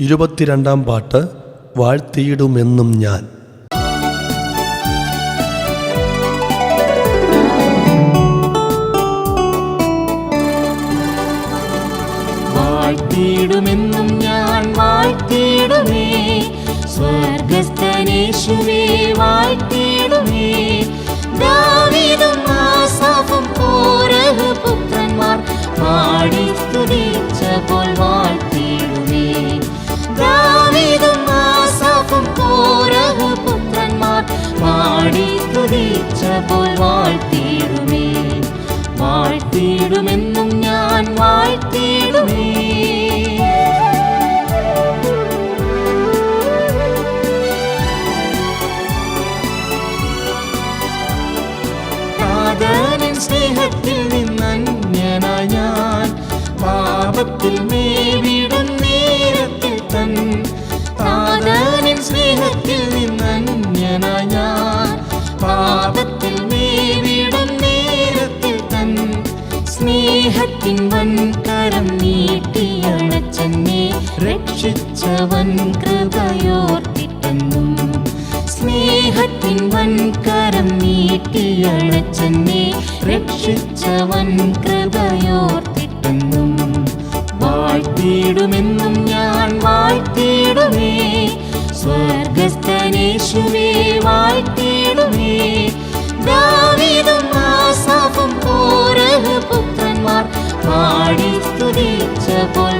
ഇരുപത്തിരണ്ടാം പാട്ട് വാഴ്ത്തിയിടുമെന്നും ഞാൻ. വാഴ്ത്തിയിടുമെന്നും ഞാൻ വാഴ്ത്തിയിടുമേ. സ്വർഗസ്ഥനേശുവേ വാഴ്ത്തിയിടുമേ. ദാവീദും ആസാഫും കോരഹ് പുത്രന്മാർ പാടി സ്തുതിച്ച. സ്തുതിച്ച പോൽ വാഴ്ത്തിയിടുമേ. വാഴ്ത്തിയിടുമെന്നും ഞാൻ വാഴ്ത്തിയിടുമേ. സ്നേഹത്തിൽ നിന്നന്യനായി ഞാൻ പാപത്തിൽ മേവിടും നേരത്തിൽ തൻ. കാതനൻ സ്നേഹത്തിൽ നിന്നന്യനായി സ്നേഹത്തിൻ വൻകരം നീട്ടിയണച്ചെന്നെ രക്ഷിച്ചവൻ കൃപയോർത്തിട്ടെന്നും സ്നേഹത്തിൻ വൻകരം നീട്ടിയണച്ചെന്നെ രക്ഷിച്ചവൻ കൃപയോർത്തിട്ടെന്നും വാഴ്ത്തിയിടുമെന്നും ഞാൻ വാഴ്ത്തിയിടുമേ സ്വർഗസ്ഥനേശുവേ വാഴ്ത്തിയിടുമേ. സ്തുതിച്ച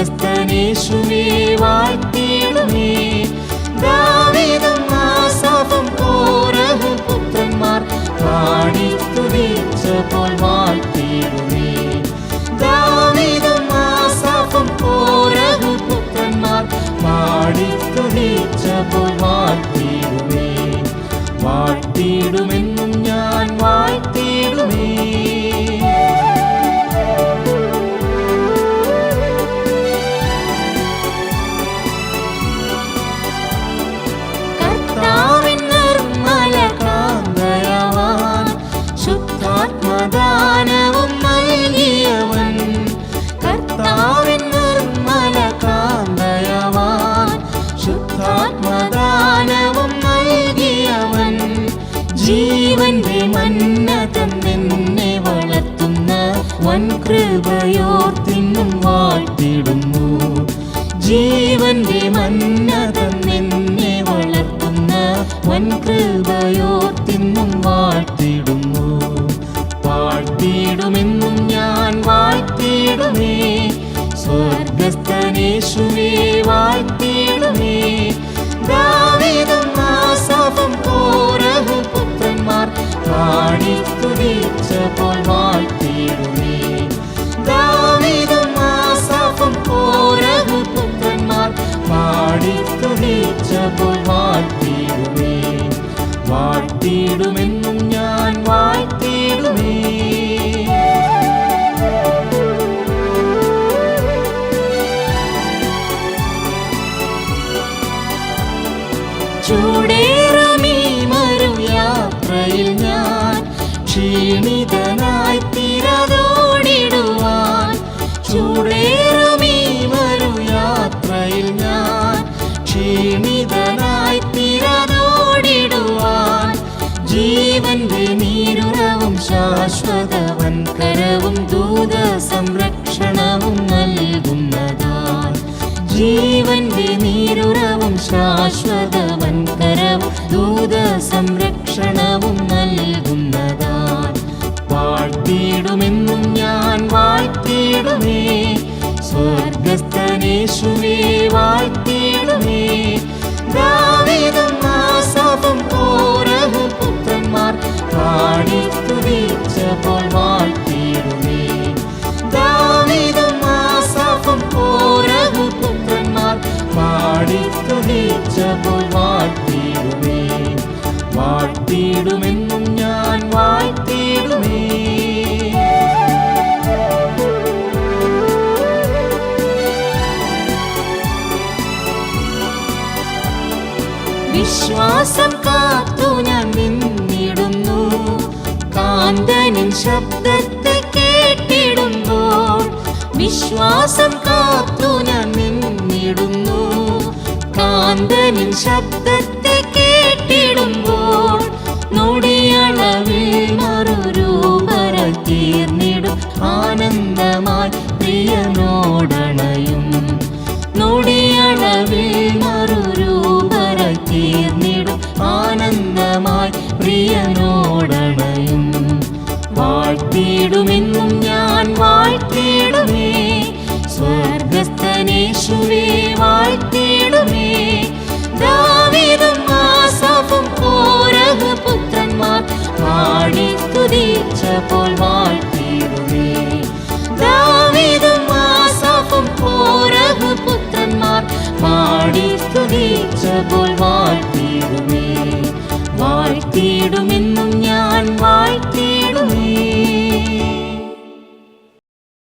സ്വർഗസ്ഥനേശുവേ വാഴ്ത്തിയിടുമേ വാഴ്ത്തിടുമെന്നും ഞാൻ വാഴ്ത്തിടുമേ ചൂടേറമീ മരു യാത്രയിൽ ഞാൻ മരു യാത്രയിൽ ഞാൻ ക്ഷീണിത ശാശ്വതവൻ കരവും ദൂത സംരക്ഷണവും നൽകുന്നതാൽ. ജീവന്റെ നീരുറവും ശാശ്വതവൻ കരവും ദൂത സംരക്ഷണവും നൽകുന്നതാൽ. വാഴ്ത്തിയിടുമെന്നും ഞാൻ വാഴ്ത്തിയിടുമേ. സ്വർഗസ്ഥനേശുവേ chấp đất போல் வாழ்த்திடுமே. வாழ்த்திடுமே